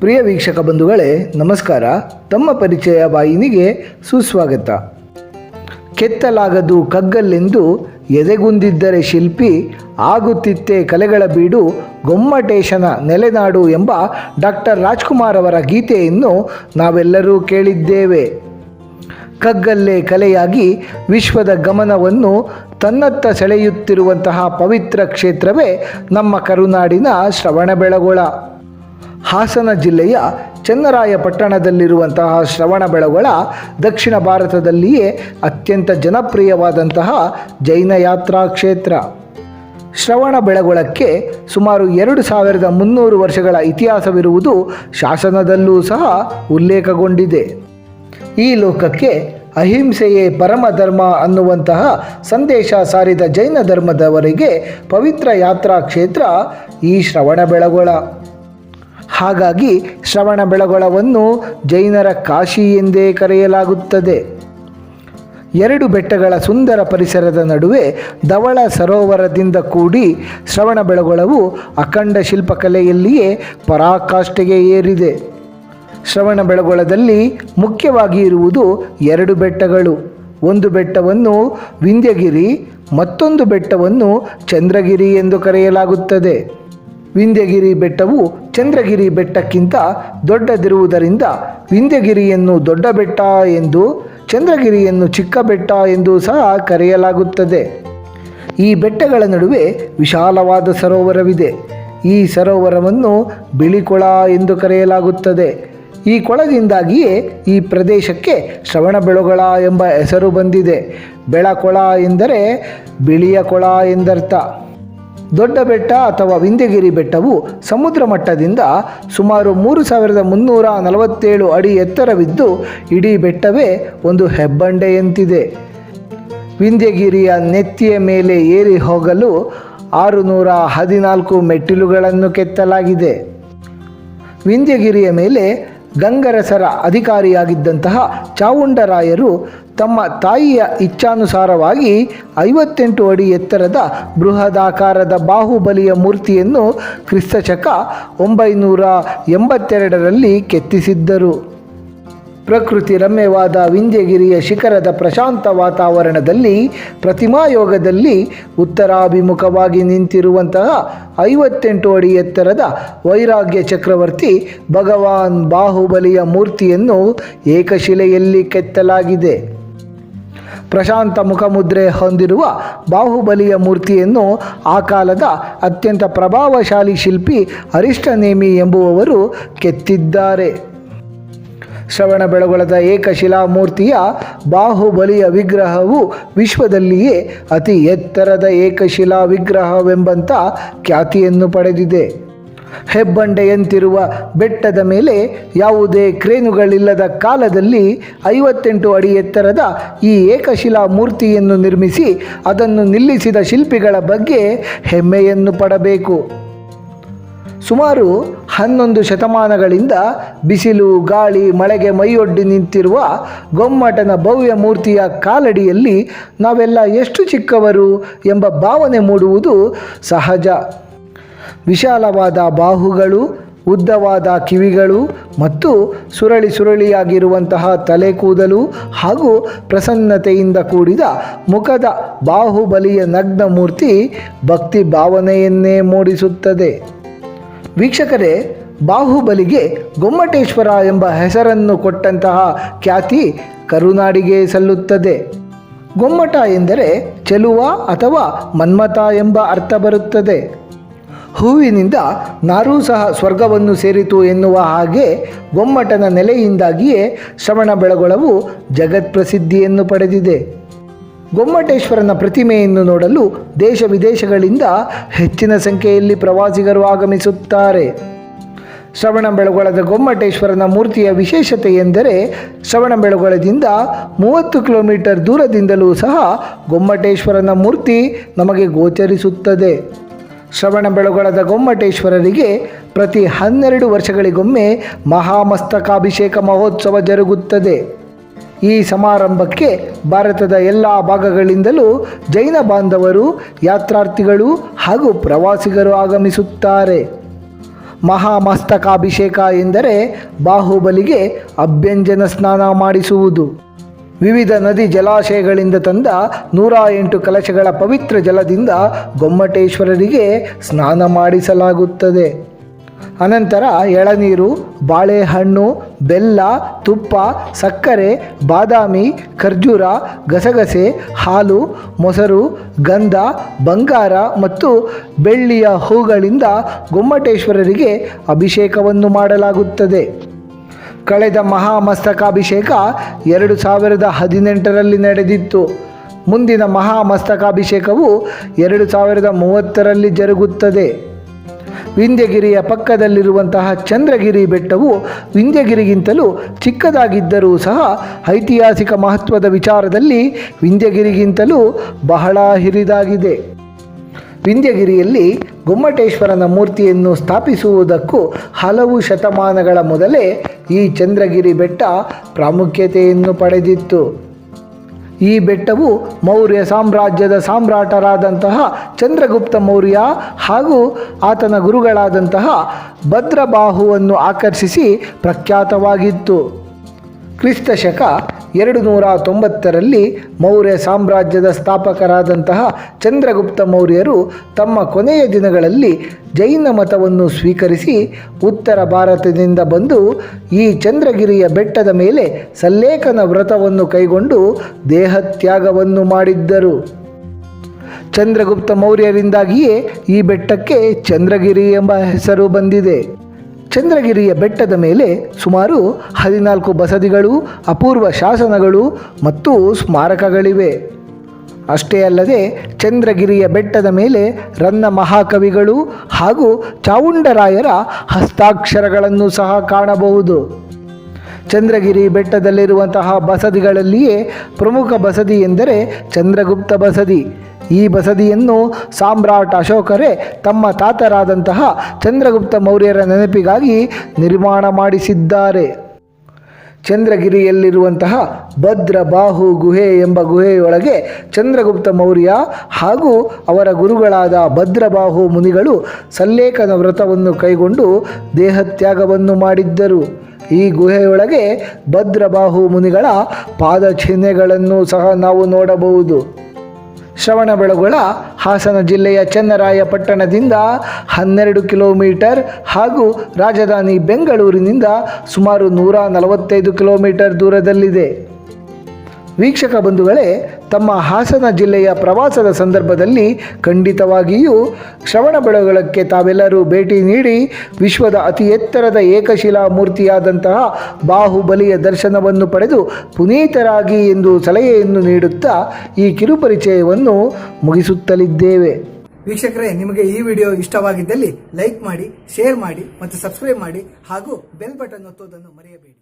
ಪ್ರಿಯ ವೀಕ್ಷಕ ಬಂಧುಗಳೇ, ನಮಸ್ಕಾರ. ತಮ್ಮ ಪರಿಚಯ ಬಾಯಿನಿಗೆ ಸುಸ್ವಾಗತ. ಕೆತ್ತಲಾಗದು ಕಗ್ಗಲ್ಲೆಂದು ಎದೆಗುಂದಿದ್ದರೆ ಶಿಲ್ಪಿ, ಆಗುತ್ತಿತ್ತೆ ಕಲೆಗಳ ಬೀಡು ಗೊಮ್ಮಟೇಶನ ನೆಲೆನಾಡು ಎಂಬ ಡಾಕ್ಟರ್ ರಾಜ್ಕುಮಾರ್ ಅವರ ಗೀತೆಯನ್ನು ನಾವೆಲ್ಲರೂ ಕೇಳಿದ್ದೇವೆ. ಕಗ್ಗಲ್ಲೇ ಕಲೆಯಾಗಿ ವಿಶ್ವದ ಗಮನವನ್ನು ತನ್ನತ್ತ ಸೆಳೆಯುತ್ತಿರುವಂತಹ ಪವಿತ್ರ ಕ್ಷೇತ್ರವೇ ನಮ್ಮ ಕರುನಾಡಿನ ಶ್ರವಣಬೆಳಗೊಳ. ಹಾಸನ ಜಿಲ್ಲೆಯ ಚೆನ್ನರಾಯಪಟ್ಟಣದಲ್ಲಿರುವಂತಹ ಶ್ರವಣ ಬೆಳಗೊಳ ದಕ್ಷಿಣ ಭಾರತದಲ್ಲಿಯೇ ಅತ್ಯಂತ ಜನಪ್ರಿಯವಾದಂತಹ ಜೈನ ಯಾತ್ರಾ ಕ್ಷೇತ್ರ. ಶ್ರವಣ ಬೆಳಗೊಳಕ್ಕೆ ಸುಮಾರು ಎರಡು ಸಾವಿರದ ಮುನ್ನೂರು ವರ್ಷಗಳ ಇತಿಹಾಸವಿರುವುದು ಶಾಸನದಲ್ಲೂ ಸಹ ಉಲ್ಲೇಖಗೊಂಡಿದೆ. ಈ ಲೋಕಕ್ಕೆ ಅಹಿಂಸೆಯೇ ಪರಮ ಧರ್ಮ ಅನ್ನುವಂತಹ ಸಂದೇಶ ಸಾರಿದ ಜೈನ ಧರ್ಮದವರಿಗೆ ಪವಿತ್ರ ಯಾತ್ರಾ ಕ್ಷೇತ್ರ ಈ ಶ್ರವಣಬೆಳಗೊಳ ಹಾಗಾಗಿ ಶ್ರವಣ ಬೆಳಗೊಳವನ್ನು ಜೈನರ ಕಾಶಿ ಎಂದೇ ಕರೆಯಲಾಗುತ್ತದೆ. ಎರಡು ಬೆಟ್ಟಗಳ ಸುಂದರ ಪರಿಸರದ ನಡುವೆ ಧವಳ ಸರೋವರದಿಂದ ಕೂಡಿ ಶ್ರವಣ ಬೆಳಗೊಳವು ಅಖಂಡ ಶಿಲ್ಪಕಲೆಯಲ್ಲಿಯೇ ಪರಾಕಾಷ್ಠೆಗೆ ಏರಿದೆ. ಶ್ರವಣ ಬೆಳಗೊಳದಲ್ಲಿ ಮುಖ್ಯವಾಗಿ ಇರುವುದು ಎರಡು ಬೆಟ್ಟಗಳು. ಒಂದು ಬೆಟ್ಟವನ್ನು ವಿಂಧ್ಯಗಿರಿ, ಮತ್ತೊಂದು ಬೆಟ್ಟವನ್ನು ಚಂದ್ರಗಿರಿ ಎಂದು ಕರೆಯಲಾಗುತ್ತದೆ. ವಿಂಧ್ಯಗಿರಿ ಬೆಟ್ಟವು ಚಂದ್ರಗಿರಿ ಬೆಟ್ಟಕ್ಕಿಂತ ದೊಡ್ಡದಿರುವುದರಿಂದ ವಿಂಧ್ಯಗಿರಿಯನ್ನು ದೊಡ್ಡ ಬೆಟ್ಟ ಎಂದು ಚಂದ್ರಗಿರಿಯನ್ನು ಚಿಕ್ಕ ಬೆಟ್ಟ ಎಂದು ಸಹ ಕರೆಯಲಾಗುತ್ತದೆ. ಈ ಬೆಟ್ಟಗಳ ನಡುವೆ ವಿಶಾಲವಾದ ಸರೋವರವಿದೆ. ಈ ಸರೋವರವನ್ನು ಬಿಳಿಕೊಳ ಎಂದು ಕರೆಯಲಾಗುತ್ತದೆ. ಈ ಕೊಳದಿಂದಾಗಿಯೇ ಈ ಪ್ರದೇಶಕ್ಕೆ ಶ್ರವಣಬೆಳಗೊಳ ಎಂಬ ಹೆಸರು ಬಂದಿದೆ. ಬೆಳಕೊಳ ಎಂದರೆ ಬಿಳಿಯ ಕೊಳ ಎಂದರ್ಥ. ದೊಡ್ಡ ಬೆಟ್ಟ ಅಥವಾ ವಿಂಧ್ಯಗಿರಿ ಬೆಟ್ಟವು ಸಮುದ್ರ ಮಟ್ಟದಿಂದ ಸುಮಾರು ಮೂರು ಸಾವಿರದ ಮುನ್ನೂರ ನಲವತ್ತೇಳು ಅಡಿ ಎತ್ತರವಿದ್ದು, ಇಡೀ ಬೆಟ್ಟವೇ ಒಂದು ಹೆಬ್ಬಂಡೆಯಂತಿದೆ. ವಿಂಧ್ಯಗಿರಿಯ ನೆತ್ತಿಯ ಮೇಲೆ ಏರಿ ಹೋಗಲು ಆರು ನೂರ ಹದಿನಾಲ್ಕು ಮೆಟ್ಟಿಲುಗಳನ್ನು ಕೆತ್ತಲಾಗಿದೆ. ವಿಂಧ್ಯಗಿರಿಯ ಮೇಲೆ ಗಂಗರಸರ ಅಧಿಕಾರಿಯಾಗಿದ್ದಂತಹ ಚಾವುಂಡರಾಯರು ತಮ್ಮ ತಾಯಿಯ ಇಚ್ಛಾನುಸಾರವಾಗಿ ಐವತ್ತೆಂಟು ಅಡಿ ಎತ್ತರದ ಬೃಹದಾಕಾರದ ಬಾಹುಬಲಿಯ ಮೂರ್ತಿಯನ್ನು ಕ್ರಿಸ್ತಶಕ ಒಂಬೈನೂರ ಎಂಬತ್ತೆರಡರಲ್ಲಿ ಕೆತ್ತಿಸಿದ್ದರು. ಪ್ರಕೃತಿ ರಮ್ಯವಾದ ವಿಂಧ್ಯಗಿರಿಯ ಶಿಖರದ ಪ್ರಶಾಂತ ವಾತಾವರಣದಲ್ಲಿ ಪ್ರತಿಮಾಯೋಗದಲ್ಲಿ ಉತ್ತರಾಭಿಮುಖವಾಗಿ ನಿಂತಿರುವಂತಹ ಐವತ್ತೆಂಟು ಅಡಿ ಎತ್ತರದ ವೈರಾಗ್ಯ ಚಕ್ರವರ್ತಿ ಭಗವಾನ್ ಬಾಹುಬಲಿಯ ಮೂರ್ತಿಯನ್ನು ಏಕಶಿಲೆಯಲ್ಲಿ ಕೆತ್ತಲಾಗಿದೆ. ಪ್ರಶಾಂತ ಮುಖಮುದ್ರೆ ಹೊಂದಿರುವ ಬಾಹುಬಲಿಯ ಮೂರ್ತಿಯನ್ನು ಆ ಕಾಲದ ಅತ್ಯಂತ ಪ್ರಭಾವಶಾಲಿ ಶಿಲ್ಪಿ ಅರಿಷ್ಟನೇಮಿ ಎಂಬುವವರು ಕೆತ್ತಿದ್ದಾರೆ. ಶ್ರವಣಬೆಳಗೊಳದ ಏಕಶಿಲಾ ಮೂರ್ತಿಯ ಬಾಹುಬಲಿಯ ವಿಗ್ರಹವು ವಿಶ್ವದಲ್ಲಿಯೇ ಅತಿ ಎತ್ತರದ ಏಕಶಿಲಾ ವಿಗ್ರಹವೆಂಬಂಥ ಖ್ಯಾತಿಯನ್ನು ಪಡೆದಿದೆ. ಹೆಬ್ಬಂಡೆಯಂತಿರುವ ಬೆಟ್ಟದ ಮೇಲೆ ಯಾವುದೇ ಕ್ರೇನುಗಳಿಲ್ಲದ ಕಾಲದಲ್ಲಿ ಐವತ್ತೆಂಟು ಅಡಿ ಎತ್ತರದ ಈ ಏಕಶಿಲಾ ಮೂರ್ತಿಯನ್ನು ನಿರ್ಮಿಸಿ ಅದನ್ನು ನಿಲ್ಲಿಸಿದ ಶಿಲ್ಪಿಗಳ ಬಗ್ಗೆ ಹೆಮ್ಮೆಯನ್ನು ಪಡಬೇಕು. ಸುಮಾರು ಹನ್ನೊಂದು ಶತಮಾನಗಳಿಂದ ಬಿಸಿಲು, ಗಾಳಿ, ಮಳೆಗೆ ಮೈಯೊಡ್ಡಿ ನಿಂತಿರುವ ಗೊಮ್ಮಟನ ಭವ್ಯ ಮೂರ್ತಿಯ ಕಾಲಡಿಯಲ್ಲಿ ನಾವೆಲ್ಲ ಎಷ್ಟು ಚಿಕ್ಕವರು ಎಂಬ ಭಾವನೆ ಮೂಡುವುದು ಸಹಜ. ವಿಶಾಲವಾದ ಬಾಹುಗಳು, ಉದ್ದವಾದ ಕಿವಿಗಳು ಮತ್ತು ಸುರಳಿ ಸುರಳಿಯಾಗಿರುವಂತಹ ತಲೆ ಕೂದಲು ಹಾಗೂ ಪ್ರಸನ್ನತೆಯಿಂದ ಕೂಡಿದ ಮುಖದ ಬಾಹುಬಲಿಯ ನಗ್ನ ಮೂರ್ತಿ ಭಕ್ತಿ ಭಾವನೆಯನ್ನೇ ಮೂಡಿಸುತ್ತದೆ. ವೀಕ್ಷಕರೇ, ಬಾಹುಬಲಿಗೆ ಗೊಮ್ಮಟೇಶ್ವರ ಎಂಬ ಹೆಸರನ್ನು ಕೊಟ್ಟಂತಹ ಖ್ಯಾತಿ ಕರುನಾಡಿಗೆ ಸಲ್ಲುತ್ತದೆ. ಗೊಮ್ಮಟ ಎಂದರೆ ಚೆಲುವ ಅಥವಾ ಮನ್ಮತ ಎಂಬ ಅರ್ಥ ಬರುತ್ತದೆ. ಹೂವಿನಿಂದ ನಾರೂ ಸಹ ಸ್ವರ್ಗವನ್ನು ಸೇರಿತು ಎನ್ನುವ ಹಾಗೆ ಗೊಮ್ಮಟನ ನೆಲೆಯಿಂದಾಗಿಯೇ ಶ್ರವಣ ಬೆಳಗೊಳವು ಜಗತ್ಪ್ರಸಿದ್ಧಿಯನ್ನು ಪಡೆದಿದೆ. ಗೊಮ್ಮಟೇಶ್ವರನ ಪ್ರತಿಮೆಯನ್ನು ನೋಡಲು ದೇಶ ವಿದೇಶಗಳಿಂದ ಹೆಚ್ಚಿನ ಸಂಖ್ಯೆಯಲ್ಲಿ ಪ್ರವಾಸಿಗರು ಆಗಮಿಸುತ್ತಾರೆ. ಶ್ರವಣಬೆಳಗೊಳದ ಗೊಮ್ಮಟೇಶ್ವರನ ಮೂರ್ತಿಯ ವಿಶೇಷತೆ ಎಂದರೆ ಶ್ರವಣಬೆಳಗೊಳದಿಂದ ಮೂವತ್ತು ಕಿಲೋಮೀಟರ್ ದೂರದಿಂದಲೂ ಸಹ ಗೊಮ್ಮಟೇಶ್ವರನ ಮೂರ್ತಿ ನಮಗೆ ಗೋಚರಿಸುತ್ತದೆ. ಶ್ರವಣಬೆಳಗೊಳದ ಗೊಮ್ಮಟೇಶ್ವರರಿಗೆ ಪ್ರತಿ ಹನ್ನೆರಡು ವರ್ಷಗಳಿಗೊಮ್ಮೆ ಮಹಾಮಸ್ತಕಾಭಿಷೇಕ ಮಹೋತ್ಸವ ಜರುಗುತ್ತದೆ. ಈ ಸಮಾರಂಭಕ್ಕೆ ಭಾರತದ ಎಲ್ಲ ಭಾಗಗಳಿಂದಲೂ ಜೈನ ಬಾಂಧವರು, ಯಾತ್ರಾರ್ಥಿಗಳು ಹಾಗೂ ಪ್ರವಾಸಿಗರು ಆಗಮಿಸುತ್ತಾರೆ. ಮಹಾಮಸ್ತಕಾಭಿಷೇಕ ಎಂದರೆ ಬಾಹುಬಲಿಗೆ ಅಭ್ಯಂಜನ ಸ್ನಾನ ಮಾಡಿಸುವುದು. ವಿವಿಧ ನದಿ ಜಲಾಶಯಗಳಿಂದ ತಂದ ನೂರ ಎಂಟು ಕಲಶಗಳ ಪವಿತ್ರ ಜಲದಿಂದ ಗೊಮ್ಮಟೇಶ್ವರರಿಗೆ ಸ್ನಾನ ಮಾಡಿಸಲಾಗುತ್ತದೆ. ಅನಂತರ ಎಳನೀರು, ಬಾಳೆಹಣ್ಣು, ಬೆಲ್ಲ, ತುಪ್ಪ, ಸಕ್ಕರೆ, ಬಾದಾಮಿ, ಖರ್ಜೂರ, ಗಸಗಸೆ, ಹಾಲು, ಮೊಸರು, ಗಂಧ, ಬಂಗಾರ ಮತ್ತು ಬೆಳ್ಳಿಯ ಹೂಗಳಿಂದ ಗೊಮ್ಮಟೇಶ್ವರರಿಗೆ ಅಭಿಷೇಕವನ್ನು ಮಾಡಲಾಗುತ್ತದೆ. ಕಳೆದ ಮಹಾಮಸ್ತಕಾಭಿಷೇಕ ಎರಡು ಸಾವಿರದ ಹದಿನೆಂಟರಲ್ಲಿ ನಡೆದಿತ್ತು. ಮುಂದಿನ ಮಹಾಮಸ್ತಕಾಭಿಷೇಕವು ಎರಡು ಸಾವಿರದ ಮೂವತ್ತರಲ್ಲಿ ಜರುಗುತ್ತದೆ. ವಿಂಧ್ಯಗಿರಿಯ ಪಕ್ಕದಲ್ಲಿರುವಂತಹ ಚಂದ್ರಗಿರಿ ಬೆಟ್ಟವು ವಿಂಧ್ಯಗಿರಿಗಿಂತಲೂ ಚಿಕ್ಕದಾಗಿದ್ದರೂ ಸಹ ಐತಿಹಾಸಿಕ ಮಹತ್ವದ ವಿಚಾರದಲ್ಲಿ ವಿಂಧ್ಯಗಿರಿಗಿಂತಲೂ ಬಹಳ ಹಿರಿದಾಗಿದೆ. ವಿಂಧ್ಯಗಿರಿಯಲ್ಲಿ ಗೊಮ್ಮಟೇಶ್ವರನ ಮೂರ್ತಿಯನ್ನು ಸ್ಥಾಪಿಸುವುದಕ್ಕೂ ಹಲವು ಶತಮಾನಗಳ ಮೊದಲೇ ಈ ಚಂದ್ರಗಿರಿ ಬೆಟ್ಟ ಪ್ರಾಮುಖ್ಯತೆಯನ್ನು ಪಡೆದಿತ್ತು. ಈ ಬೆಟ್ಟವು ಮೌರ್ಯ ಸಾಮ್ರಾಜ್ಯದ ಸಾಮ್ರಾಟರಾದಂತಹ ಚಂದ್ರಗುಪ್ತ ಮೌರ್ಯ ಹಾಗೂ ಆತನ ಗುರುಗಳಾದಂತಹ ಭದ್ರಬಾಹುವನ್ನು ಆಕರ್ಷಿಸಿ ಪ್ರಖ್ಯಾತವಾಗಿತ್ತು. ಕ್ರಿಸ್ತ ಶಕ ಎರಡು ನೂರ ತೊಂಬತ್ತರಲ್ಲಿ ಮೌರ್ಯ ಸಾಮ್ರಾಜ್ಯದ ಸ್ಥಾಪಕರಾದಂತಹ ಚಂದ್ರಗುಪ್ತ ಮೌರ್ಯರು ತಮ್ಮ ಕೊನೆಯ ದಿನಗಳಲ್ಲಿ ಜೈನ ಮತವನ್ನು ಸ್ವೀಕರಿಸಿ ಉತ್ತರ ಭಾರತದಿಂದ ಬಂದು ಈ ಚಂದ್ರಗಿರಿಯ ಬೆಟ್ಟದ ಮೇಲೆ ಸಲ್ಲೇಖನ ವ್ರತವನ್ನು ಕೈಗೊಂಡು ದೇಹತ್ಯಾಗವನ್ನು ಮಾಡಿದ್ದರು. ಚಂದ್ರಗುಪ್ತ ಮೌರ್ಯರಿಂದಾಗಿಯೇ ಈ ಬೆಟ್ಟಕ್ಕೆ ಚಂದ್ರಗಿರಿ ಎಂಬ ಹೆಸರು ಬಂದಿದೆ. ಚಂದ್ರಗಿರಿಯ ಬೆಟ್ಟದ ಮೇಲೆ ಸುಮಾರು ಹದಿನಾಲ್ಕು ಬಸದಿಗಳು, ಅಪೂರ್ವ ಶಾಸನಗಳು ಮತ್ತು ಸ್ಮಾರಕಗಳಿವೆ. ಅಷ್ಟೇ ಅಲ್ಲದೆ ಚಂದ್ರಗಿರಿಯ ಬೆಟ್ಟದ ಮೇಲೆ ರನ್ನ ಮಹಾಕವಿಗಳು ಹಾಗೂ ಚಾವುಂಡರಾಯರ ಹಸ್ತಾಕ್ಷರಗಳನ್ನು ಸಹ ಕಾಣಬಹುದು. ಚಂದ್ರಗಿರಿ ಬೆಟ್ಟದಲ್ಲಿರುವಂತಹ ಬಸದಿಗಳಲ್ಲಿಯೇ ಪ್ರಮುಖ ಬಸದಿ ಎಂದರೆ ಚಂದ್ರಗುಪ್ತ ಬಸದಿ. ಈ ಬಸದಿಯನ್ನು ಸಾಮ್ರಾಟ್ ಅಶೋಕರೇ ತಮ್ಮ ತಾತರಾದಂತಹ ಚಂದ್ರಗುಪ್ತ ಮೌರ್ಯರ ನೆನಪಿಗಾಗಿ ನಿರ್ಮಾಣ ಮಾಡಿಸಿದ್ದಾರೆ. ಚಂದ್ರಗಿರಿಯಲ್ಲಿರುವಂತಹ ಭದ್ರಬಾಹು ಗುಹೆ ಎಂಬ ಗುಹೆಯೊಳಗೆ ಚಂದ್ರಗುಪ್ತ ಮೌರ್ಯ ಹಾಗೂ ಅವರ ಗುರುಗಳಾದ ಭದ್ರಬಾಹು ಮುನಿಗಳು ಸಲ್ಲೇಖನ ವ್ರತವನ್ನು ಕೈಗೊಂಡು ದೇಹತ್ಯಾಗವನ್ನು ಮಾಡಿದ್ದರು. ಈ ಗುಹೆಯೊಳಗೆ ಭದ್ರಬಾಹು ಮುನಿಗಳ ಪಾದಚಿಹ್ನೆಗಳನ್ನು ಸಹ ನಾವು ನೋಡಬಹುದು. ಶ್ರವಣಬೆಳಗೊಳ ಹಾಸನ ಜಿಲ್ಲೆಯ ಚನ್ನರಾಯಪಟ್ಟಣದಿಂದ ಹನ್ನೆರಡು ಕಿಲೋಮೀಟರ್ ಹಾಗೂ ರಾಜಧಾನಿ ಬೆಂಗಳೂರಿನಿಂದ ಸುಮಾರು ನೂರ ನಲವತ್ತೈದು ಕಿಲೋಮೀಟರ್ ದೂರದಲ್ಲಿದೆ. ವೀಕ್ಷಕ ಬಂಧುಗಳೇ ತಮ್ಮ ಹಾಸನ ಜಿಲ್ಲೆಯ ಪ್ರವಾಸದ ಸಂದರ್ಭದಲ್ಲಿ ಖಂಡಿತವಾಗಿಯೂ ಶ್ರವಣಬೆಳಗೊಳಕ್ಕೆ ತಾವೆಲ್ಲರೂ ಭೇಟಿ ನೀಡಿ ವಿಶ್ವದ ಅತಿ ಎತ್ತರದ ಏಕಶಿಲಾ ಮೂರ್ತಿಯಾದಂತಹ ಬಾಹುಬಲಿಯ ದರ್ಶನವನ್ನು ಪಡೆದು ಪುನೀತರಾಗಿ ಎಂದು ಸಲಹೆಯನ್ನು ನೀಡುತ್ತಾ ಈ ಕಿರುಪರಿಚಯವನ್ನು ಮುಗಿಸುತ್ತಲಿದ್ದೇವೆ. ವೀಕ್ಷಕರೇ, ನಿಮಗೆ ಈ ವಿಡಿಯೋ ಇಷ್ಟವಾಗಿದ್ದಲ್ಲಿ ಲೈಕ್ ಮಾಡಿ, ಶೇರ್ ಮಾಡಿ ಮತ್ತು ಸಬ್ಸ್ಕ್ರೈಬ್ ಮಾಡಿ ಹಾಗೂ ಬೆಲ್ ಬಟನ್ ಒತ್ತುವುದನ್ನು ಮರೆಯಬೇಡಿ.